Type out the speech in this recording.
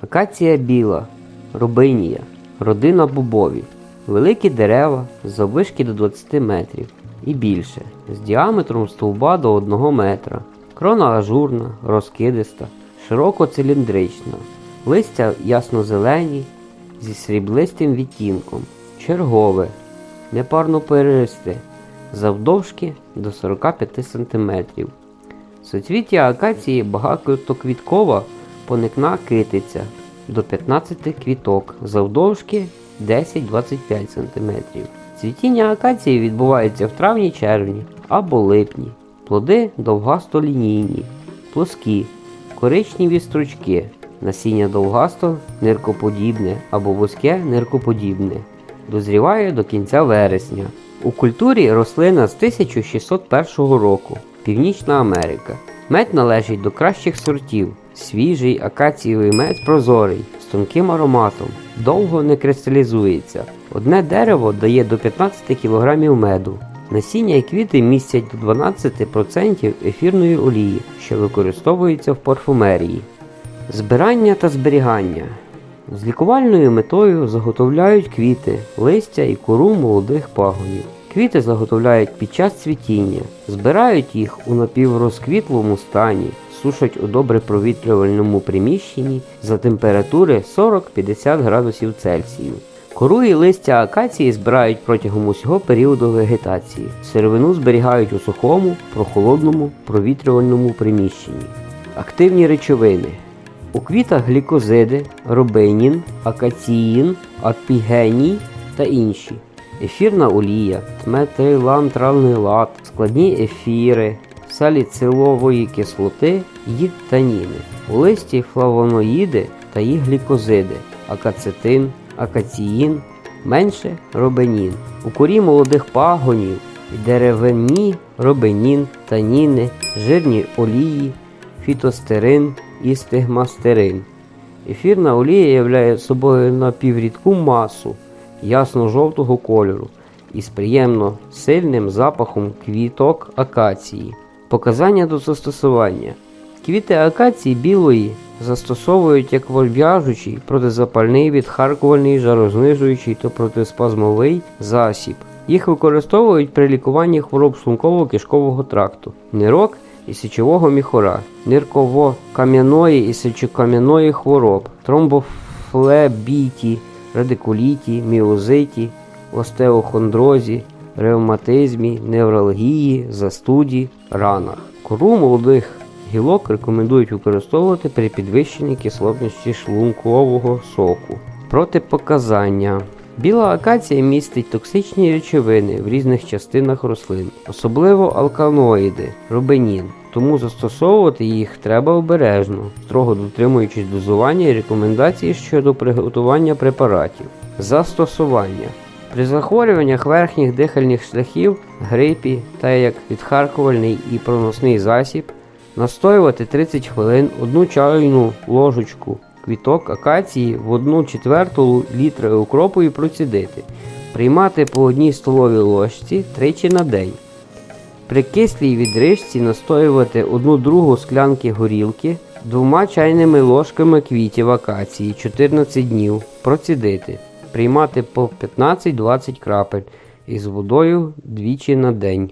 Акація біла, рубинія, родина бубові. Великі дерева заввишки до 20 метрів і більше, з діаметром стовба до 1 метра. Крона ажурна, розкидиста, широко циліндрична, листя ясно-зелені зі сріблистим відтінком, чергове, непарноперисте, завдовжки до 45 см. Суцвіття акації багатоквіткова поникна китиця до 15 квіток, завдовжки 10-25 см. Цвітіння акації відбувається в травні-червні або липні. Плоди довгасто-лінійні, плоскі, коричневі стручки, насіння довгасто ниркоподібне або вузьке ниркоподібне. Дозріває до кінця вересня. У культурі рослина з 1601 року. Північна Америка. Мед належить до кращих сортів. Свіжий акацієвий мед прозорий, з тонким ароматом, довго не кристалізується. Одне дерево дає до 15 кг меду. Насіння і квіти містять до 12% ефірної олії, що використовується в парфумерії. Збирання та зберігання. З лікувальною метою заготовляють квіти, листя і кору молодих пагонів. Квіти заготовляють під час цвітіння, збирають їх у напіврозквітлому стані, сушать у добре провітрювальному приміщенні за температури 40-50 градусів Цельсію. Кору і листя акації збирають протягом усього періоду вегетації. Сировину зберігають у сухому, прохолодному, провітрювальному приміщенні. Активні речовини. У квітах глікозиди, робинін, акаціїн, апігеній та інші. Ефірна олія, метилантранилат, складні ефіри, саліцилової кислоти, їд таніни. У листі флавоноїди та їх глікозиди, акацетин, акаціїн, менше робенін. У корі молодих пагонів і деревині робенін, таніни, жирні олії, фітостерин і стигмастерин. Ефірна олія являє собою напіврідку масу ясно-жовтого кольору із приємно сильним запахом квіток акації. Показання до застосування. Квіти акації білої застосовують як в'яжучий, протизапальний, відхаркувальний, жарознижуючий та протиспазмовий засіб. Їх використовують при лікуванні хвороб шлунково-кишкового тракту, нирок і сечового міхора, нирково-кам'яної і сечокам'яної хвороб, тромбофлебіті, радикуліті, міозиті, остеохондрозі, ревматизмі, невралгії, застуді, ранах. Кору молодих гілок рекомендують використовувати при підвищенні кислотності шлункового соку. Протипоказання. Біла акація містить токсичні речовини в різних частинах рослин, особливо алканоїди, рубенін. Тому застосовувати їх треба обережно, строго дотримуючись дозування і рекомендацій щодо приготування препаратів. Застосування. При захворюваннях верхніх дихальних шляхів, грипі та як відхаркувальний і проносний засіб, настоювати 30 хвилин одну чайну ложечку квіток акації в 1 четверту літра укропу і процідити. Приймати по одній столовій ложці тричі на день. При кислій відрижці настоювати 1 другу склянки горілки двома чайними ложками квітів акації 14 днів. Процідити. Приймати по 15-20 крапель із водою двічі на день.